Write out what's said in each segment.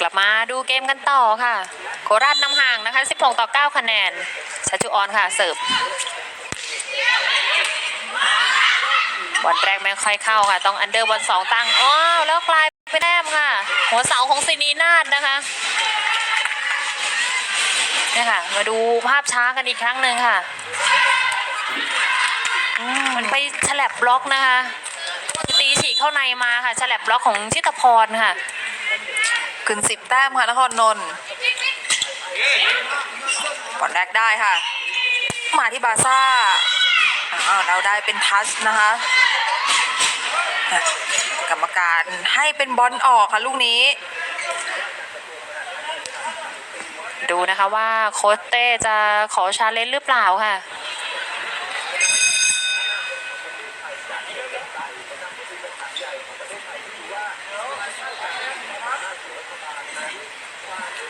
กลับมาดูเกมกันต่อค่ะ โคราชนำห่างนะคะ 16 ต่อ 9 คะแนนชัชจุออนค่ะ เสิร์ฟบอลแรกไม่ค่อยเข้าค่ะ ต้องอันเดอร์บอลสองตั้งอ้าวแล้วกลายเป็นแต้มค่ะ หัวเสาของซินีนาดนะคะเนี่ยค่ะ มาดูภาพช้ากันอีกครั้งหนึ่งค่ะอืมมันไปฉลับบล็อกนะคะ ตีฉีกเข้าในมาค่ะฉลับบล็อกของชิตพรค่ะ ขึ้นสิบแต้มค่ะนครนนท์บอลแรกได้ค่ะ มาที่บาซ่าเราได้เป็นทัชนะคะอะกรรมการให้เป็นบอลออกค่ะลูกนี้ ดูนะคะว่าโค้ชเต้จะขอชาเลนจ์หรือเปล่าค่ะ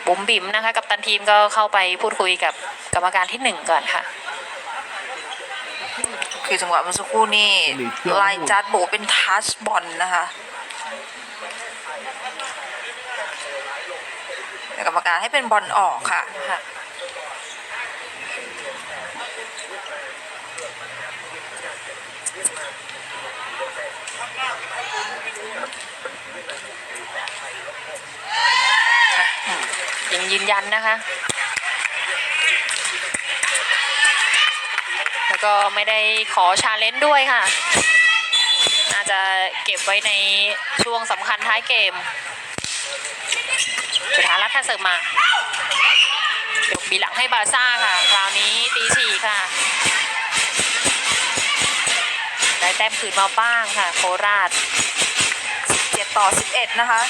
บุ๋มบิ๋มนะคะ กับตันทีมก็เข้าไปพูดคุยกับกรรมการที่หนึ่งก่อนค่ะ คือจังหวะเมื่อสักครู่นี่ไลน์จัดโบเป็นทัชบอลนะคะแต่กรรมการให้เป็นบอลออกค่ะ ยังยืนยันนะคะ แล้วก็ไม่ได้ขอชาเลนจ์ด้วยค่ะ น่าจะเก็บไว้ในช่วงสำคัญท้ายเกม จุธารัตน์ค่ะเสิร์ฟมายกบีหลังให้บาซ่าค่ะ คราวนี้ตีฉีกค่ะ ได้แต้มคืนมาบ้างค่ะ โคราช7ต่อ 11 นะคะ